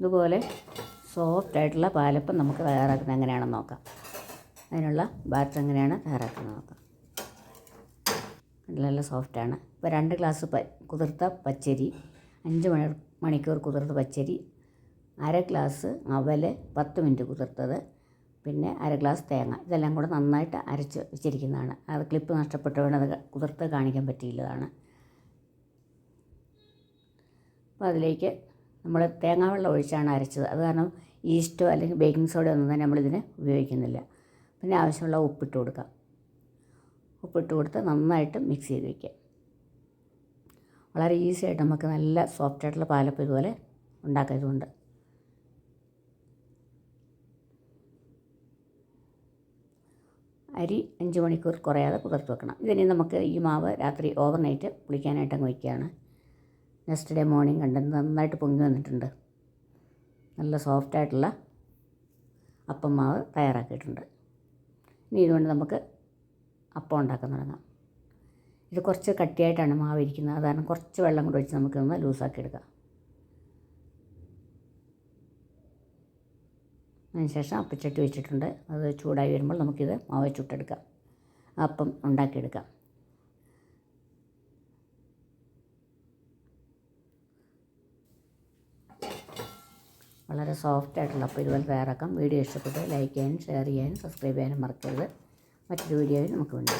ഇതുപോലെ സോഫ്റ്റ് ആയിട്ടുള്ള പാലപ്പം നമുക്ക് തയ്യാറാക്കുന്നത് എങ്ങനെയാണെന്ന് നോക്കാം. അതിനുള്ള ബാറ്റർ എങ്ങനെയാണ് തയ്യാറാക്കുന്നത് നോക്കാം. നല്ല സോഫ്റ്റാണ് ഇപ്പോൾ രണ്ട് ഗ്ലാസ് പ കുതിർത്ത പച്ചരി അഞ്ച് മണി മണിക്കൂർ കുതിർത്ത പച്ചരി അര ഗ്ലാസ് അവൽ പത്ത് മിനിറ്റ് കുതിർത്തത് പിന്നെ അര ഗ്ലാസ് തേങ്ങ. ഇതെല്ലാം കൂടെ നന്നായിട്ട് അരച്ച് വെച്ചിരിക്കുന്നതാണ്. അത് ക്ലിപ്പ് നഷ്ടപ്പെട്ടു അത് കുതിർത്ത് കാണിക്കാൻ പറ്റിയില്ലതാണ്. അപ്പോൾ അതിലേക്ക് നമ്മൾ തേങ്ങാ വെള്ളം ഒഴിച്ചാണ് അരച്ചത്. അത് കാരണം ഈസ്റ്റോ അല്ലെങ്കിൽ ബേക്കിംഗ് സോഡ ഒന്നും തന്നെ നമ്മളിതിന് ഉപയോഗിക്കുന്നില്ല. പിന്നെ ആവശ്യമുള്ള ഉപ്പിട്ട് കൊടുക്കാം. ഉപ്പിട്ട് കൊടുത്ത് നന്നായിട്ട് മിക്സ് ചെയ്ത് വയ്ക്കുക വളരെ ഈസി ആയിട്ട് നമുക്ക് നല്ല സോഫ്റ്റ് ആയിട്ടുള്ള പാലപ്പം ഇതുപോലെ ഉണ്ടാക്കിയതുകൊണ്ട് അരി അഞ്ച് മണിക്കൂർ കുറയാതെ കുതിർത്ത് വെക്കണം. ഇതിനി നമുക്ക് ഈ മാവ് രാത്രി ഓവർനൈറ്റ് പുളിക്കാനായിട്ട് അങ്ങ് വയ്ക്കുകയാണ് നെക്സ്റ്റ് ഡേ മോർണിംഗ് കണ്ട് നന്നായിട്ട് പൊങ്ങി വന്നിട്ടുണ്ട്. നല്ല സോഫ്റ്റ് ആയിട്ടുള്ള അപ്പം മാവ് തയ്യാറാക്കിയിട്ടുണ്ട്. ഇനി ഇതുകൊണ്ട് നമുക്ക് അപ്പം ഉണ്ടാക്കാൻ തുടങ്ങാം. ഇത് കുറച്ച് കട്ടിയായിട്ടാണ് മാവ് ഇരിക്കുന്നത്. അതാണ് കുറച്ച് വെള്ളം കൂടി ഒഴിച്ച് നമുക്കൊന്ന് ലൂസാക്കി എടുക്കാം. അതിനുശേഷം അപ്പച്ചട്ടി വെച്ചിട്ടുണ്ട്. അത് ചൂടായി വരുമ്പോൾ നമുക്കിത് മാവ് ചുട്ടെടുക്കാം. അപ്പം ഉണ്ടാക്കിയെടുക്കാം. വളരെ സോഫ്റ്റ് ആയിട്ടുള്ള ഇതുപോലെ തയ്യാറാക്കാം വീഡിയോ ഇഷ്ടപ്പെട്ട് ലൈക്ക് ചെയ്യാനും ഷെയർ ചെയ്യാനും സബ്സ്ക്രൈബ് ചെയ്യാനും മറക്കരുത്. മറ്റൊരു വീഡിയോയിൽ നമുക്ക് വേണ്ടി